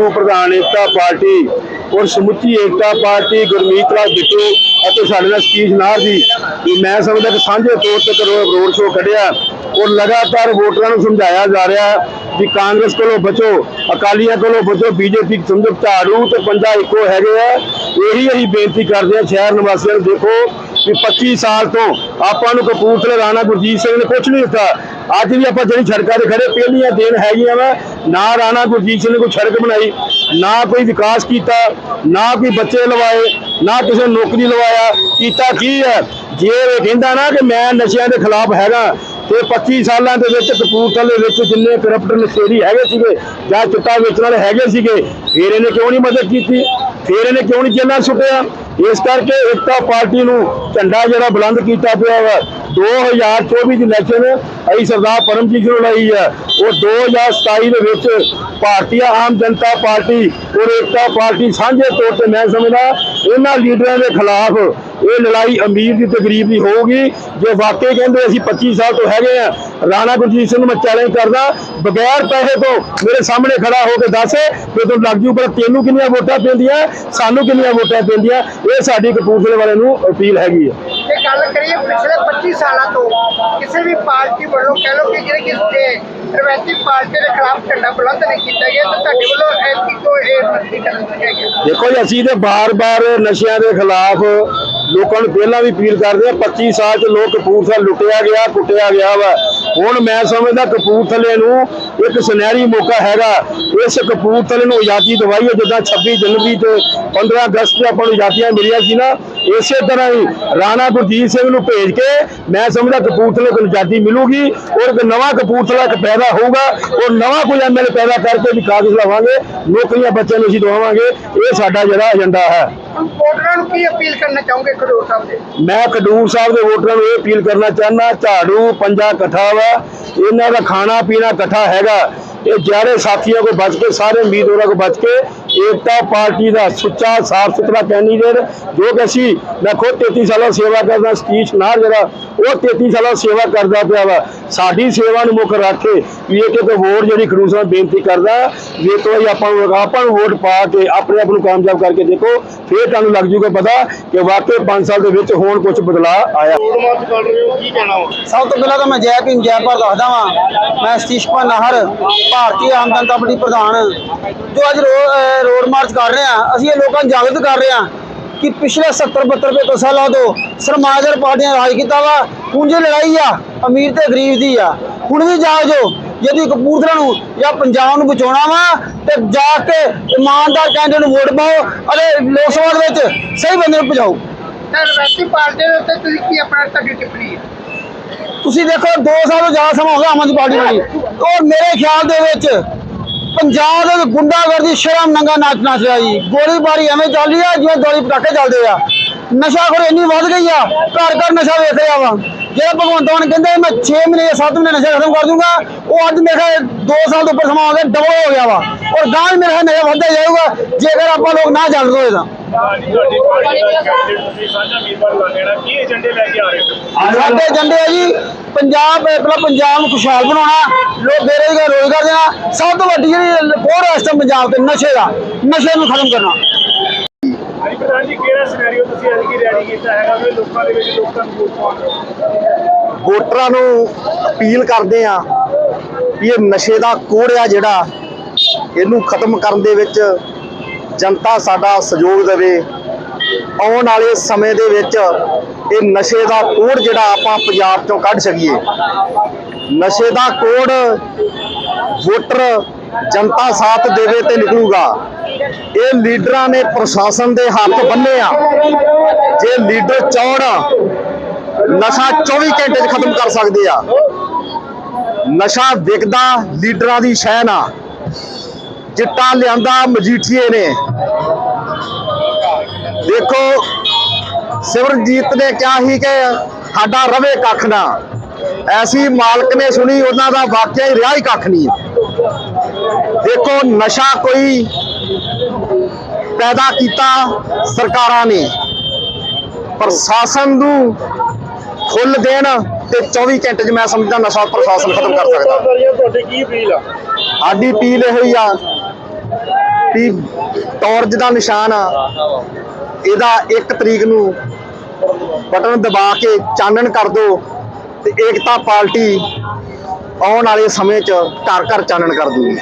ਬਿੱਟੂ ਪ੍ਰਧਾਨ ਏਕਤਾ ਪਾਰਟੀ ਔਰ ਸਮੁੱਚੀ ਏਕਤਾ ਪਾਰਟੀ ਗੁਰਮੀਤ ਰਾਜ ਬਿੱਟੂ ਅਤੇ ਸਾਡੇ ਨਾਲ ਸਤੀਸ਼ ਨਾਰ ਜੀ, ਵੀ ਮੈਂ ਸਮਝਦਾ ਕਿ ਸਾਂਝੇ ਤੌਰ ਤੇ ਕਰੋ ਰੋਡ ਸ਼ੋਅ ਕੱਢਿਆ ਔਰ ਲਗਾਤਾਰ ਵੋਟਰਾਂ ਨੂੰ ਸਮਝਾਇਆ ਜਾ ਰਿਹਾ ਹੈ ਵੀ ਕਾਂਗਰਸ ਕੋਲੋਂ ਬਚੋ, ਅਕਾਲੀਆਂ ਕੋਲੋਂ ਬਚੋ, ਬੀਜੇਪੀ ਸਮਝੋ ਝਾੜੂ ਤੇ ਪੰਜਾ ਇੱਕੋ ਹੈਗੇ ਆ। ਇਹੀ ਅਸੀਂ ਬੇਨਤੀ ਕਰਦੇ ਆ ਸ਼ਹਿਰ ਨਿਵਾਸੀਆਂ ਨੂੰ, ਦੇਖੋ ਵੀ 25 ਸਾਲ ਤੋਂ ਆਪਾਂ ਨੂੰ ਕਪੂਰਥਲੇ ਰਾਣਾ ਗੁਰਜੀਤ ਸਿੰਘ ਨੇ ਕੁਝ ਨਹੀਂ ਦਿੱਤਾ। ਅੱਜ ਵੀ ਆਪਾਂ ਜਿਹੜੀ ਸੜਕਾਂ ਤੇ ਖੜੇ, ਪਹਿਲੀਆਂ ਦੇਣ ਹੈਗੀਆਂ ਵਾ, ਨਾ ਰਾਣਾ ਗੁਰਜੀਤ ਸਿੰਘ ਨੇ ਕੋਈ ਸੜਕ ਬਣਾਈ ਨਾ ਕੋਈ ਵਿਕਾਸ ਕੀਤਾ, ਨਾ ਕੋਈ ਬੱਚੇ ਲਵਾਏ, ਨਾ ਕਿਸੇ ਨੂੰ ਨੌਕਰੀ ਲਵਾਇਆ। ਕੀਤਾ ਕੀ ਹੈ? ਜੇ ਇਹ ਕਹਿੰਦਾ ਨਾ ਕਿ ਮੈਂ ਨਸ਼ਿਆਂ ਦੇ ਖਿਲਾਫ ਹੈਗਾ ਤੇ 25 ਸਾਲਾਂ ਦੇ ਵਿੱਚ ਕਪੂਰਥਲੇ ਵਿੱਚ ਜਿੰਨੇ ਕਰਪਟ ਨਸ਼ੇਰੀ ਹੈਗੇ ਸੀਗੇ ਜਾਂ ਚਿੱਟਾ ਵੇਚਣ ਵਾਲੇ ਹੈਗੇ ਸੀਗੇ, ਫਿਰ ਇਹਨੇ ਕਿਉਂ ਨਹੀਂ ਮਦਦ ਕੀਤੀ? ਫਿਰ ਇਹਨੇ ਕਿਉਂ ਨਹੀਂ ਜੇਲ੍ਹਾਂ ਸੁੱਟਿਆ? ਇਸ ਕਰਕੇ ਏਕਤਾ ਪਾਰਟੀ ਨੂੰ ਝੰਡਾ ਜਿਹੜਾ ਬੁਲੰਦ ਕੀਤਾ ਪਿਆ ਵਾ। 2024 ਦੀ ਇਲੈਕਸ਼ਨ ਅਸੀਂ ਸਰਦਾਰ ਪਰਮਜੀਤ ਨੂੰ ਲੜਾਈ ਹੈ। ਉਹ 2027 ਦੇ ਵਿੱਚ ਭਾਰਤੀ ਆਮ ਜਨਤਾ ਪਾਰਟੀ ਔਰ ਏਕਤਾ ਪਾਰਟੀ ਸਾਂਝੇ ਤੌਰ ਤੇ ਮੈਂ ਸਮਝਦਾ, ਇਹਨਾਂ ਲੀਡਰਾਂ ਦੇ ਖਿਲਾਫ ਇਹ ਲੜਾਈ ਅਮੀਰ ਦੀ ਤੇ ਗਰੀਬ ਦੀ ਹੋਊਗੀ। ਜੇ ਵਾਕਈ ਕਹਿੰਦੇ ਅਸੀਂ 25 ਸਾਲ ਤੋਂ ਹੈਗੇ ਆ ਰਾਣਾ ਗੁਰਜੀਤ ਸਿੰਘ ਨੂੰ ਮੈਂ ਚੈਲੰਜ ਕਰਦਾ, ਬਗੈਰ ਪੈਸੇ ਤੋਂ ਮੇਰੇ ਸਾਹਮਣੇ ਖੜਾ ਹੋ ਕੇ ਦੱਸ ਕਿ ਤੂੰ ਲੱਗ ਜੂ ਪਰ ਤੈਨੂੰ ਕਿੰਨੀਆਂ ਵੋਟਾਂ ਪੈਂਦੀਆਂ, ਸਾਨੂੰ ਕਿੰਨੀਆਂ ਵੋਟਾਂ ਪੈਂਦੀਆਂ, ਇਹ ਸਾਡੀ ਕਪੂਰਥਲੇ ਵਾਲੇ ਨੂੰ ਅਪੀਲ ਹੈਗੀ ਹੈ। ਗੱਲ ਕਰੀਏ ਪਿਛਲੇ 25 ਸਾਲਾਂ ਤੋਂ ਕਿਸੇ ਵੀ ਪਾਰਟੀ ਵੱਲੋਂ ਕਹਿ ਲਓ ਕਿ ਜਿਹੜੇ ਕਿਸੇ ਰਵਾਇਤੀ ਪਾਰਟੀ ਦੇ ਖਿਲਾਫ ਝੰਡਾ ਬੁਲੰਦ ਨਹੀਂ ਕੀਤਾ ਗਿਆ, ਤਾਂ ਤੁਹਾਡੇ ਵੱਲੋਂ ਐਤਕੀ ਤੋਂ ਇਹ ਮਸਤੀ ਕਰਨ ਦਿੱਤਾ ਗਿਆ ਦੇਖੋ ਜੀ, ਅਸੀਂ ਤੇ ਬਾਰ-ਬਾਰ ਨਸ਼ਿਆਂ ਦੇ ਖਿਲਾਫ ਲੋਕਾਂ ਨੂੰ ਪਹਿਲਾਂ ਵੀ ਅਪੀਲ ਕਰਦੇ ਆ 25 ਸਾਲ ਚ ਲੋਕ ਕਪੂਰਥਲਾ ਲੁੱਟਿਆ ਗਿਆ, ਕੁੱਟਿਆ ਗਿਆ ਵਾ। ਹੁਣ ਮੈਂ ਸਮਝਦਾ ਕਪੂਰਥਲੇ ਨੂੰ ਇੱਕ ਸੁਨਹਿਰੀ ਮੌਕਾ ਹੈਗਾ। ਇਸ ਕਪੂਰਥਲੇ ਨੂੰ ਆਜ਼ਾਦੀ ਦਵਾਈ ਹੈ, ਜਿੱਦਾਂ 26 ਜਨਵਰੀ ਤੇ 15 ਅਗਸਤ ਤੇ ਆਪਾਂ ਨੂੰ ਆਜ਼ਾਦੀਆਂ ਮਿਲੀਆਂ ਸੀ ਨਾ, ਇਸੇ ਤਰ੍ਹਾਂ ਹੀ ਰਾਣਾ ਗੁਰਜੀਤ ਸਿੰਘ ਨੂੰ ਭੇਜ ਕੇ ਮੈਂ ਸਮਝਦਾ ਕਪੂਰਥਲੇ ਨੂੰ ਆਜ਼ਾਦੀ ਮਿਲੂਗੀ ਔਰ ਇੱਕ ਨਵਾਂ ਕਪੂਰਥਲਾ ਇੱਕ ਪੈਦਾ ਹੋਊਗਾ ਔਰ ਨਵਾਂ ਕੋਈ ਐਮਐਲਏ ਪੈਦਾ ਕਰਕੇ ਵੀ ਕਾਗਜ਼ ਲਾਵਾਂਗੇ, ਨੌਕਰੀਆਂ ਬੱਚਿਆਂ ਨੂੰ ਅਸੀਂ ਦਵਾਵਾਂਗੇ। ਇਹ ਸਾਡਾ ਜਿਹੜਾ ਏਜੰਡਾ ਹੈ। ਹੁਣ ਵੋਟਰਾਂ ਨੂੰ ਕੀ ਅਪੀਲ ਕਰਨਾ ਚਾਹੋਗੇ ਖਡੂਰ ਸਾਹਿਬ ਦੇ ਮੈਂ ਖਡੂਰ ਸਾਹਿਬ ਦੇ ਵੋਟਰਾਂ ਨੂੰ ਇਹ ਅਪੀਲ ਕਰਨਾ ਚਾਹੁੰਦਾ ਝਾੜੂ ਪੰਜਾ ਇਕੱਠਾ ਵਾ ਇਹਨਾਂ ਦਾ ਖਾਣਾ ਪੀਣਾ ਇਕੱਠਾ ਹੈਗਾ ਇਹ ਜਿਹੜੇ ਸਾਥੀਆਂ ਕੋ ਬਚ ਕੇ ਸਾਰੇ ਉਮੀਦਵਾਰਾਂ ਕੋ ਬਚ ਕੇ ਏਕਤਾ ਪਾਰਟੀ ਦਾ ਸੁੱਚਾ ਸਾਫ਼ ਸੁਥਰਾ ਕੈਂਡੀਡੇਟ ਜੋ ਕਿ ਅਸੀਂ ਮੈਂ ਖੁਦ 33 ਸਾਲਾਂ ਸੇਵਾ ਕਰਦਾ ਸਤੀਸ਼ ਨਾਰ ਜਿਹੜਾ ਉਹ 33 ਸਾਲਾਂ ਸੇਵਾ ਕਰਦਾ ਪਿਆ ਵਾ। ਸਾਡੀ ਸੇਵਾ ਨੂੰ ਮੁੱਖ ਰੱਖ ਕੇ ਵੀ ਇਹ ਕਿ ਵੋਟ ਜਿਹੜੀ ਖਡੂਰ ਸਾਹਿਬ ਬੇਨਤੀ ਕਰਦਾ ਵੀ ਇੱਕ ਵਾਰੀ ਆਪਾਂ ਨੂੰ ਆਪਾਂ ਨੂੰ ਵੋਟ ਪਾ ਕੇ ਆਪਣੇ ਆਪ ਨੂੰ ਕਾਮਯਾਬ ਕਰਕੇ ਦੇਖੋ ਫਿਰ ਤੁਹਾਨੂੰ ਲੱਗ ਜੂਗਾ ਪਤਾ ਕਿ ਵਾਕਈ 5 ਸਾਲ ਦੇ ਵਿੱਚ ਹੁਣ ਕੁਝ ਬਦਲਾਅ ਆਇਆ। ਸਭ ਤੋਂ ਪਹਿਲਾਂ ਤਾਂ ਮੈਂ ਜੈ ਭੀਮ ਜੈ ਭਾਰਤ ਦੱਸਦਾ ਵਾਂ। ਮੈਂ ਸਤੀਸ਼ ਕੁਮਾਰ ਨਾਹਰ ਭਾਰਤੀ ਆਮ ਜਨਤਾ ਪਾਰਟੀ ਪ੍ਰਧਾਨ ਜੋ ਅੱਜ ਰੋਡ ਮਾਰਚ ਕਰ ਰਹੇ ਆ, ਅਸੀਂ ਇਹ ਲੋਕਾਂ ਨੂੰ ਜਾਗਰੂਕ ਕਰ ਰਹੇ ਆ ਕਿ ਪਿਛਲੇ 70 72 ਰੁਪਏ ਸਾਲਾਂ ਤੋਂ ਸਰਮਾਜਰ ਪਾਰਟੀਆਂ ਰਾਜ ਕੀਤਾ ਵਾ, ਹੁਣ ਜੇ ਲੜਾਈ ਆ, ਅਮੀਰ ਤੇ ਗਰੀਬ ਦੀ ਆ, ਹੁਣ ਵੀ ਜਾ ਜੋ। ਯਦੀ ਕਪੂਰਥਲਾ ਨੂੰ ਜਾਂ ਪੰਜਾਬ ਨੂੰ ਬਚਾਉਣਾ ਵਾ ਤੇ ਜਾ ਕੇ ਇਮਾਨਦਾਰ ਕੈਂਡੀਡੇਟ ਨੂੰ ਵੋਟ ਪਾਓ ਅਤੇ ਲੋਕ ਸਭਾ ਦੇ ਵਿੱਚ ਸਹੀ ਬੰਦੇ ਨੂੰ ਪਹੁੰਚਾਓ ਤਾਂ ਰਵਾਇਤੀ ਪਾਰਟੀ ਦੇ ਉੱਤੇ ਤੁਸੀਂ ਕੀ ਆਪਣਾ ਤੁਹਾਡੀ ਟਿੱਪਣੀ ਹੈ? ਤੁਸੀਂ ਦੇਖੋ 2 ਸਾਲ ਤੋਂ ਜ਼ਿਆਦਾ ਸਮਾਂ ਹੋ ਗਿਆ ਆਮ ਆਦਮੀ ਪਾਰਟੀ ਵਾਲੀ ਔਰ ਮੇਰੇ ਖਿਆਲ ਦੇ ਵਿੱਚ ਪੰਜਾਬ ਦੇ ਵਿੱਚ ਗੁੰਡਾਗਰਦੀ ਸ਼ਰਮ ਨੰਗਾ ਨਾਚ ਨੱਚ ਰਿਹਾ ਜੀ। ਗੋਲੀਬਾਰੀ ਐਵੇਂ ਚੱਲ ਰਹੀ ਆ ਜਿਵੇਂ ਦੋਲੀ ਪਟਾਕੇ ਚੱਲਦੇ ਆ। ਨਸ਼ਾਖੋਰੀ ਇੰਨੀ ਵੱਧ ਗਈ ਆ। ਘਰ ਘਰ ਨਸ਼ਾ ਵੇਖ ਰਿਹਾ ਵਾ। ਜਿਹੜਾ ਭਗਵੰਤ ਮਾਨ ਕਹਿੰਦੇ ਮੈਂ 6 ਮਹੀਨੇ ਜਾਂ 7 ਮਹੀਨੇ ਨਸ਼ਾ ਖਤਮ ਕਰ ਦੂੰਗਾ, ਉਹ ਅੱਜ ਮੇਰੇ ਖਿਆਲ 2 ਸਾਲ ਤੋਂ ਉੱਪਰ ਸਮਾਂ ਹੋ ਗਿਆ ਡਬਲ ਹੋ ਗਿਆ ਵਾ। ਔਰ ਗਾਂ ਵੀ ਮੇਰੇ ਖਿਆਲ ਨਸ਼ਾ ਵੱਧਦਾ ਜਾਊਗਾ, ਜੇਕਰ ਆਪਾਂ ਲੋਕ ਨਾ ਜਾਗਰੂਕ ਹੋਏ ਤਾਂ। ਸਾਡੇ ਏਜੰਡੇ ਆ ਜੀ, ਪੰਜਾਬ, ਇਹ ਪਹਿਲਾਂ ਪੰਜਾਬ ਨੂੰ ਖੁਸ਼ਹਾਲ ਬਣਾਉਣਾ, ਲੋਕ ਬੇਰੁਜ਼ਗਾਰ, ਰੋਜ਼ਗਾਰ ਦੇਣਾ, ਸਭ ਤੋਂ ਵੱਡੀ ਜਿਹੜੀ ਹੋਰ ਰਸਤਾ ਪੰਜਾਬ ਤੇ ਨਸ਼ੇ ਦਾ, ਨਸ਼ੇ ਨੂੰ ਖਤਮ ਕਰਨਾ। ਹਾਂਜੀ, ਪ੍ਰਧਾਨ ਜੀ, ਕਿਹੜਾ ਸਿਨੈਰੀਓ ਤੁਸੀਂ ਅੱਜ ਕੀ ਰੈਡੀ ਕੀਤਾ ਹੈਗਾ ਵੀ ਲੋਕਾਂ ਦੇ ਵਿੱਚ ਲੋਕਾਂ ਨੂੰ ਵੋਟ ਪਾਉਣ ਵੋਟਰਾਂ ਨੂੰ ਅਪੀਲ ਕਰਦੇ ਆ ਵੀ ਇਹ ਨਸ਼ੇ ਦਾ ਕੋੜ ਆ ਜਿਹੜਾ, ਇਹਨੂੰ ਖਤਮ ਕਰਨ ਦੇ ਵਿੱਚ ਜਨਤਾ ਸਾਡਾ ਸਹਿਯੋਗ ਦੇਵੇ। ਆਉਣ ਵਾਲੇ ਸਮੇਂ ਦੇ ਵਿੱਚ ਇਹ ਨਸ਼ੇ ਦਾ ਕੋੜ ਜਿਹੜਾ ਆਪਾਂ ਪੰਜਾਬ ਚੋਂ ਕੱਢ ਸਕੀਏ। ਨਸ਼ੇ ਦਾ ਕੋੜ ਵੋਟਰ ਜਨਤਾ ਸਾਥ ਦੇਵੇ ਤੇ ਨਿਕਲੂਗਾ। ਇਹ ਲੀਡਰਾਂ ਨੇ ਪ੍ਰਸ਼ਾਸਨ ਦੇ ਹੱਥ ਬੰਨੇ ਆ। ਜੇ ਲੀਡਰ ਚਾਹਣ ਨਸ਼ਾ 24 ਘੰਟੇ 'ਚ ਖਤਮ ਕਰ ਸਕਦੇ ਆ। ਨਸ਼ਾ ਵਿਕਦਾ ਲੀਡਰਾਂ ਦੀ ਸ਼ਹਿ ਨਾ ਚਿੱਟਾ ਲਿਆਂਦਾ ਮਜੀਠੀਏ ਨੇ। ਦੇਖੋ ਸਿਮਰਜੀਤ ਨੇ ਕਿਹਾ ਸੀ ਕਿ ਸਾਡਾ ਰਵੇ ਕੱਖ ਨਾ। ਐਸੀ ਮਾਲਕ ਨੇ ਸੁਣੀ, ਉਹਨਾਂ ਦਾ ਵਾਕਿਆ ਹੀ ਰਿਹਾ ਹੀ ਕੱਖ ਨਹੀਂ। ਦੇਖੋ, ਨਸ਼ਾ ਕੋਈ ਪੈਦਾ ਕੀਤਾ ਸਰਕਾਰਾਂ ਨੇ। ਪ੍ਰਸ਼ਾਸਨ ਨੂੰ ਖੁੱਲ ਦੇਣ ਤੇ 24 ਘੰਟੇ 'ਚ ਮੈਂ ਸਮਝਦਾ ਨਸ਼ਾ ਪ੍ਰਸ਼ਾਸਨ ਖਤਮ ਕਰ ਸਕਦਾ। ਤੁਹਾਡੀ ਕੀ ਅਪੀਲ ਆ? ਸਾਡੀ ਅਪੀਲ ਇਹ ਹੀ ਆ ਵੀ ਟੌਰਚ ਦਾ ਨਿਸ਼ਾਨ ਆ। ਇਹਦਾ 1 ਤਰੀਕ ਨੂੰ ਬਟਨ ਦਬਾ ਕੇ ਚਾਨਣ ਕਰ ਦਿਓ ਤੇ ਏਕਤਾ ਪਾਰਟੀ ਆਉਣ ਵਾਲੇ ਸਮੇਂ 'ਚ ਘਰ ਘਰ ਚਾਨਣ ਕਰ ਦੂਗੀ।